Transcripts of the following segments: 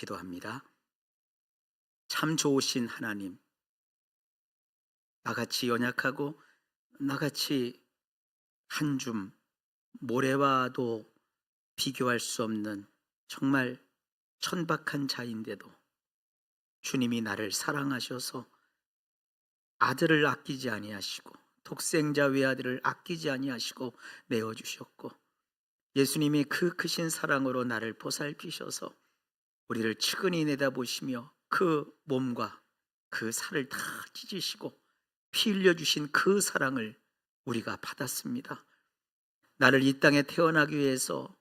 기도합니다. 참 좋으신 하나님, 나같이 연약하고 나같이 한 줌 모래와도 비교할 수 없는 정말 천박한 자인데도 주님이 나를 사랑하셔서 아들을 아끼지 아니하시고 독생자 외아들을 아끼지 아니하시고 내어 주셨고 예수님이 그 크신 사랑으로 나를 보살피셔서 우리를 측은히 내다보시며 그 몸과 그 살을 다 찢으시고 피 흘려 주신 그 사랑을 우리가 받았습니다. 나를 이 땅에 태어나기 위해서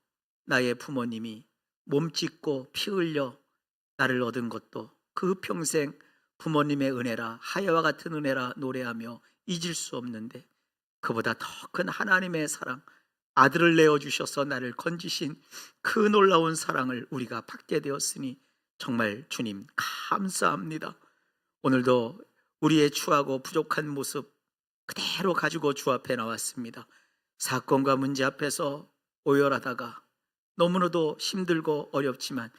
나의 부모님이 몸 찢고 피 흘려 나를 얻은 것도 그 평생 부모님의 은혜라 하야와 같은 은혜라 노래하며 잊을 수 없는데 그보다 더 큰 하나님의 사랑 아들을 내어 주셔서 나를 건지신 그 놀라운 사랑을 우리가 받게 되었으니 정말 주님 감사합니다. 오늘도 우리의 추하고 부족한 모습 그대로 가지고 주 앞에 나왔습니다. 사건과 문제 앞에서 오열하다가 너무나도 힘들고 어렵지만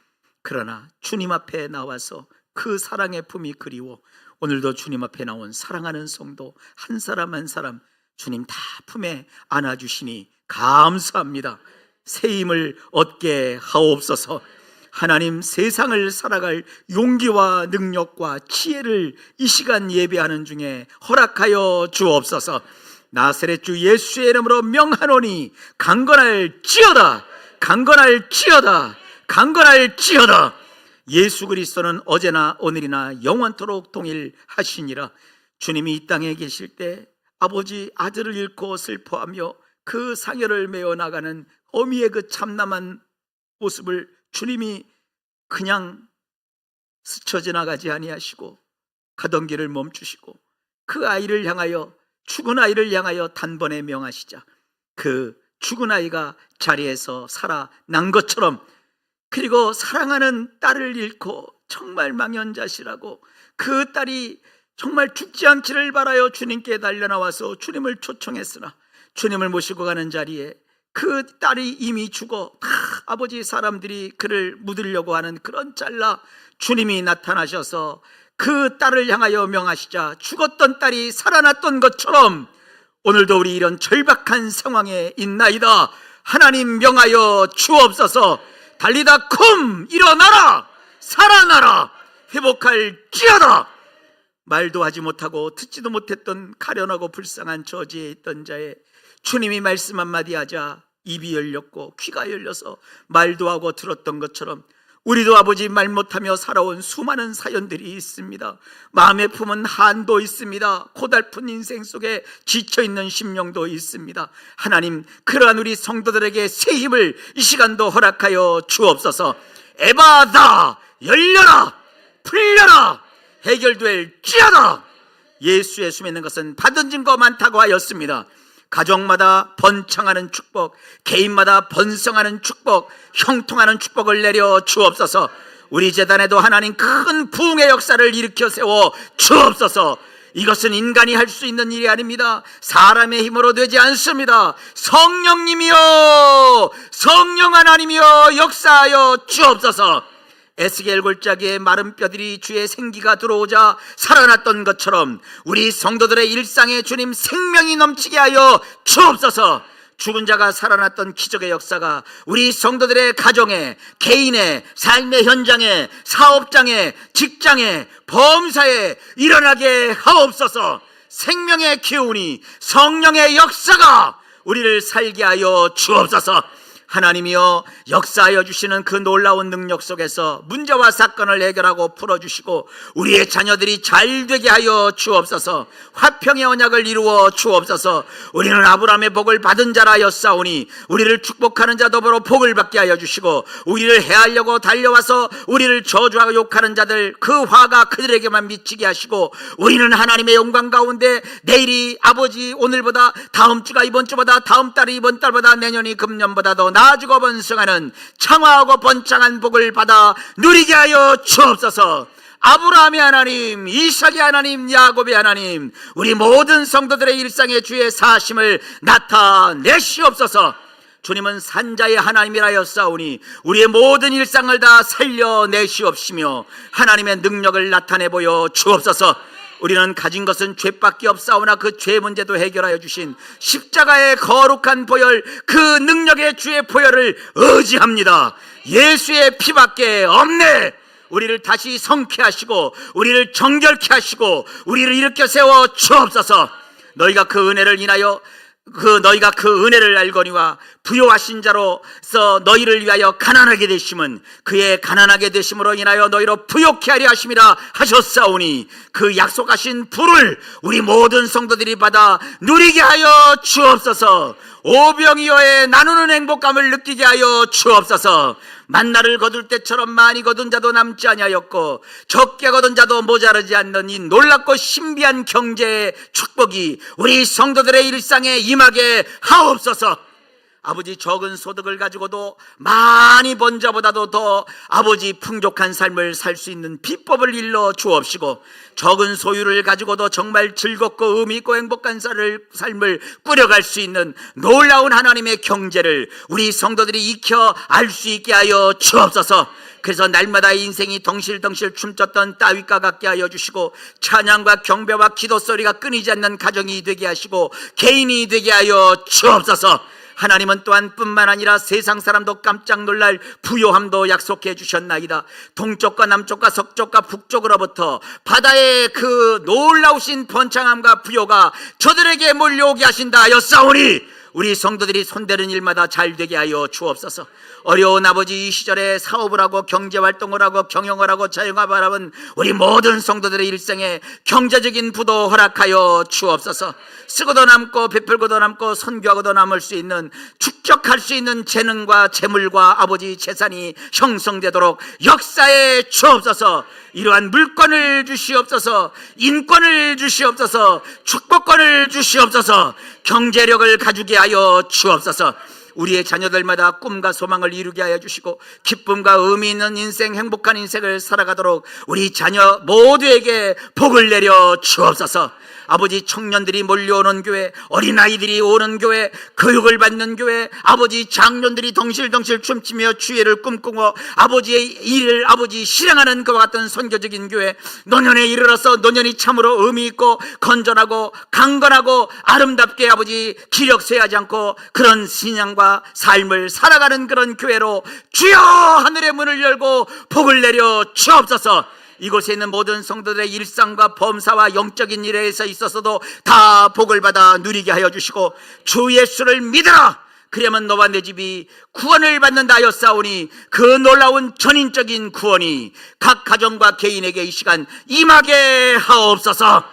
그러나 주님 앞에 나와서 그 사랑의 품이 그리워 오늘도 주님 앞에 나온 사랑하는 성도 한 사람 한 사람 주님 다 품에 안아주시니 감사합니다. 새 힘을 얻게 하옵소서. 하나님 세상을 살아갈 용기와 능력과 지혜를 이 시간 예배하는 중에 허락하여 주옵소서. 나사렛 주 예수의 이름으로 명하노니 강건할 지어다. 강건할 지어다. 강건할 지어다. 예수 그리스도는 어제나 오늘이나 영원토록 동일하시니라. 주님이 이 땅에 계실 때 아버지 아들을 잃고 슬퍼하며 그 상여를 메어 나가는 어미의 그 참남한 모습을 주님이 그냥 스쳐 지나가지 아니하시고 가던 길을 멈추시고 그 아이를 향하여 죽은 아이를 향하여 단번에 명하시자 그 죽은 아이가 자리에서 살아난 것처럼 그리고 사랑하는 딸을 잃고 정말 망연자실하고 그 딸이 정말 죽지 않기를 바라여 주님께 달려나와서 주님을 초청했으나 주님을 모시고 가는 자리에 그 딸이 이미 죽어 다 아버지 사람들이 그를 묻으려고 하는 그런 짤라 주님이 나타나셔서 그 딸을 향하여 명하시자 죽었던 딸이 살아났던 것처럼 오늘도 우리 이런 절박한 상황에 있나이다. 하나님 명하여 주옵소서. 달리다 쿰! 일어나라! 살아나라! 회복할 지어다! 말도 하지 못하고 듣지도 못했던 가련하고 불쌍한 저지에 있던 자의 주님이 말씀 한마디 하자 입이 열렸고 귀가 열려서 말도 하고 들었던 것처럼 우리도 아버지 말 못하며 살아온 수많은 사연들이 있습니다. 마음에 품은 한도 있습니다. 고달픈 인생 속에 지쳐있는 심령도 있습니다. 하나님, 그러한 우리 성도들에게 새 힘을 이 시간도 허락하여 주옵소서. 에바다! 열려라! 풀려라! 해결될 지어다! 예수의 숨에 있는 것은 받은 증거 많다고 하였습니다. 가정마다 번창하는 축복, 개인마다 번성하는 축복, 형통하는 축복을 내려 주옵소서. 우리 재단에도 하나님 큰 부흥의 역사를 일으켜 세워 주옵소서. 이것은 인간이 할 수 있는 일이 아닙니다. 사람의 힘으로 되지 않습니다. 성령님이여, 성령 하나님이여 역사하여 주옵소서. 에스겔 골짜기에 마른 뼈들이 주의 생기가 들어오자 살아났던 것처럼 우리 성도들의 일상에 주님 생명이 넘치게 하여 주옵소서. 죽은 자가 살아났던 기적의 역사가 우리 성도들의 가정에, 개인의 삶의 현장에, 사업장에, 직장에, 범사에 일어나게 하옵소서. 생명의 기운이 성령의 역사가 우리를 살게 하여 주옵소서. 하나님이여 역사하여 주시는 그 놀라운 능력 속에서 문제와 사건을 해결하고 풀어주시고 우리의 자녀들이 잘 되게 하여 주옵소서. 화평의 언약을 이루어 주옵소서. 우리는 아브라함의 복을 받은 자라 였사오니 우리를 축복하는 자 더불어 복을 받게 하여 주시고 우리를 해하려고 달려와서 우리를 저주하고 욕하는 자들 그 화가 그들에게만 미치게 하시고 우리는 하나님의 영광 가운데 내일이 아버지 오늘보다 다음 주가 이번 주보다 다음 달이 이번 달보다 내년이 금년보다 더 나아지고 번성하는 창화하고 번창한 복을 받아 누리게 하여 주옵소서. 아브라함의 하나님, 이삭의 하나님, 야곱의 하나님, 우리 모든 성도들의 일상의 주의 사심을 나타내시옵소서. 주님은 산자의 하나님이라여 싸우니 우리의 모든 일상을 다 살려내시옵시며 하나님의 능력을 나타내 보여 주옵소서 우리는 가진 것은 죄밖에 없사오나 그 죄 문제도 해결하여 주신 십자가의 거룩한 보혈 그 능력의 주의 보혈을 의지합니다. 예수의 피밖에 없네. 우리를 다시 성케 하시고 우리를 정결케 하시고 우리를 일으켜 세워 주옵소서. 너희가 그 은혜를 인하여 그 너희가 그 은혜를 알거니와 부요하신 자로서 너희를 위하여 가난하게 되심은 그의 가난하게 되심으로 인하여 너희로 부요케 하려 하심이라 하셨사오니 그 약속하신 불을 우리 모든 성도들이 받아 누리게 하여 주옵소서. 오병이어의 나누는 행복감을 느끼게 하여 주옵소서 만나를 거둘 때처럼 많이 거둔 자도 남지 아니하였고 적게 거둔 자도 모자르지 않는 이 놀랍고 신비한 경제의 축복이 우리 성도들의 일상에 임하게 하옵소서 아버지 적은 소득을 가지고도 많이 번 자보다도 더 아버지 풍족한 삶을 살 수 있는 비법을 일러 주옵시고 적은 소유를 가지고도 정말 즐겁고 의미 있고 행복한 삶을, 꾸려갈 수 있는 놀라운 하나님의 경제를 우리 성도들이 익혀 알 수 있게 하여 주옵소서. 그래서 날마다 인생이 덩실덩실 춤췄던 따윗과 같게 하여 주시고 찬양과 경배와 기도 소리가 끊이지 않는 가정이 되게 하시고 개인이 되게 하여 주옵소서 하나님은 또한 뿐만 아니라 세상 사람도 깜짝 놀랄 부요함도 약속해 주셨나이다. 동쪽과 남쪽과 서쪽과 북쪽으로부터 바다의 그 놀라우신 번창함과 부요가 저들에게 몰려오게 하신다 하였사오니 우리 성도들이 손대는 일마다 잘 되게 하여 주옵소서. 어려운 아버지 이 시절에 사업을 하고 경제 활동을 하고 경영을 하고 자영업을 하는 우리 모든 성도들의 일생에 경제적인 부도 허락하여 주옵소서. 쓰고도 남고 베풀고도 남고 선교하고도 남을 수 있는 축적할 수 있는 재능과 재물과 아버지 재산이 형성되도록 역사에 주옵소서. 이러한 물권을 주시옵소서, 인권을 주시옵소서, 축복권을 주시옵소서, 경제력을 가지게 하여 주옵소서. 우리의 자녀들마다 꿈과 소망을 이루게 하여 주시고 기쁨과 의미 있는 인생, 행복한 인생을 살아가도록 우리 자녀 모두에게 복을 내려 주옵소서. 아버지 청년들이 몰려오는 교회, 어린아이들이 오는 교회, 교육을 받는 교회, 아버지 장년들이 덩실덩실 춤추며 주의를 꿈꾸고 아버지의 일을 아버지 실행하는 그와 같은 선교적인 교회, 노년에 이르러서 노년이 참으로 의미 있고 건전하고 강건하고 아름답게 아버지 기력 쇠하지 않고 그런 신앙과 삶을 살아가는 그런 교회로 주여 하늘의 문을 열고 복을 내려 주옵소서. 이곳에 있는 모든 성도들의 일상과 범사와 영적인 일에 있어서도 다 복을 받아 누리게 하여 주시고 주 예수를 믿어라! 그러면 너와 내 집이 구원을 받는다 하였사오니 그 놀라운 전인적인 구원이 각 가정과 개인에게 이 시간 임하게 하옵소서.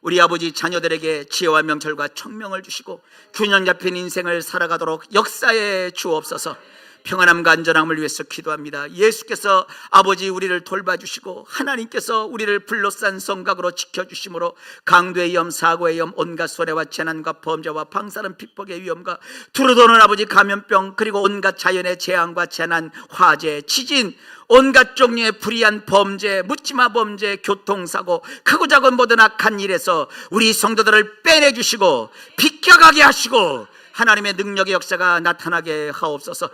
우리 아버지 자녀들에게 지혜와 명철과 청명을 주시고 균형 잡힌 인생을 살아가도록 역사에 주옵소서 평안함과 안전함을 위해서 기도합니다. 예수께서 아버지 우리를 돌봐주시고 하나님께서 우리를 불로싼 성각으로 지켜주심으로 강도의 위험, 사고의 위험, 온갖 소래와 재난과 범죄와 방사능 핍박의 위험과 두루도는 아버지 감염병 그리고 온갖 자연의 재앙과 재난, 화재, 지진 온갖 종류의 불의한 범죄, 묻지마 범죄, 교통사고, 크고 작은 모든 악한 일에서 우리 성도들을 빼내주시고 비껴가게 하시고 하나님의 능력의 역사가 나타나게 하옵소서.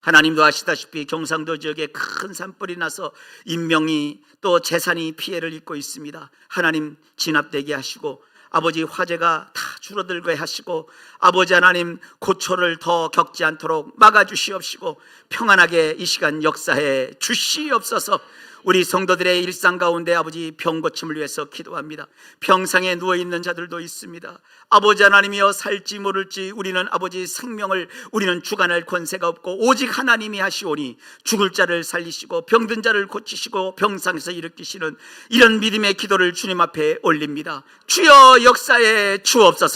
하나님도 아시다시피 경상도 지역에 큰 산불이 나서 인명이 또 재산이 피해를 입고 있습니다. 하나님 진압되게 하시고 아버지 화재가 다 줄어들게 하시고 아버지 하나님 고초를 더 겪지 않도록 막아주시옵시고 평안하게 이 시간 역사해 주시옵소서 우리 성도들의 일상 가운데 아버지 병 고침을 위해서 기도합니다. 평상에 누워 있는 자들도 있습니다. 아버지 하나님이여 살지 모를지 우리는 아버지 생명을 우리는 주관할 권세가 없고 오직 하나님이 하시오니 죽을 자를 살리시고 병든 자를 고치시고 병상에서 일으키시는 이런 믿음의 기도를 주님 앞에 올립니다. 주여 역사에 주옵소서.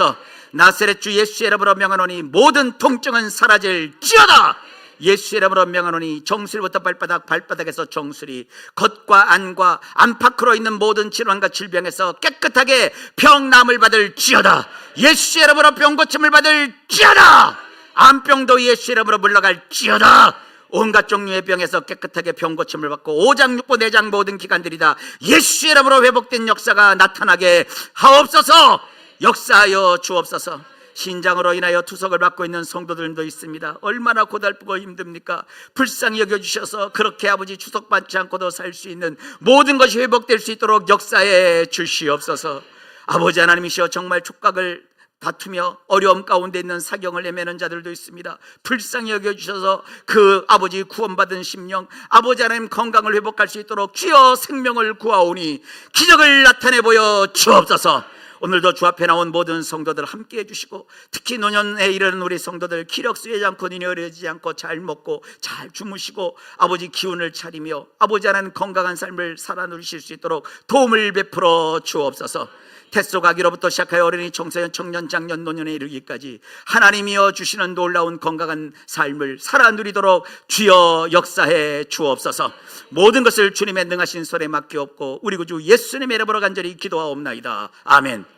나세렛 주 예수의 이름으로 명하노니 모든 통증은 사라질지어다. 예수의 이름으로 명하노니 정수리부터 발바닥 발바닥에서 정수리 겉과 안과 안팎으로 있는 모든 질환과 질병에서 깨끗하게 병남을 받을 지어다. 예수의 이름으로 병 고침을 받을 지어다. 암병도 예수의 이름으로 물러갈 지어다. 온갖 종류의 병에서 깨끗하게 병 고침을 받고 오장육부 내장 모든 기관들이 다. 예수의 이름으로 회복된 역사가 나타나게 하옵소서 역사하여 주옵소서 신장으로 인하여 투석을 받고 있는 성도들도 있습니다. 얼마나 고달프고 힘듭니까? 불쌍히 여겨주셔서 그렇게 아버지 추석받지 않고도 살 수 있는 모든 것이 회복될 수 있도록 역사에 주시옵소서. 아버지 하나님이시여 정말 촉각을 다투며 어려움 가운데 있는 사경을 헤매는 자들도 있습니다. 불쌍히 여겨주셔서 그 아버지 구원받은 심령, 아버지 하나님 건강을 회복할 수 있도록 주여 생명을 구하오니 기적을 나타내 보여 주옵소서. 오늘도 주 앞에 나온 모든 성도들 함께 해주시고 특히 노년에 이르는 우리 성도들 기력 쓰지 않고 눈이 어려지지 않고 잘 먹고 잘 주무시고 아버지 기운을 차리며 아버지 하나님 건강한 삶을 살아 누리실 수 있도록 도움을 베풀어 주옵소서. 태소 가기로부터 시작하여 어린이 청소년 청년 장년 노년에 이르기까지 하나님이여 주시는 놀라운 건강한 삶을 살아 누리도록 주여 역사해 주옵소서. 모든 것을 주님의 능하신 손에 맡기옵고 우리 구주 예수님의 이름으로 간절히 기도하옵나이다. 아멘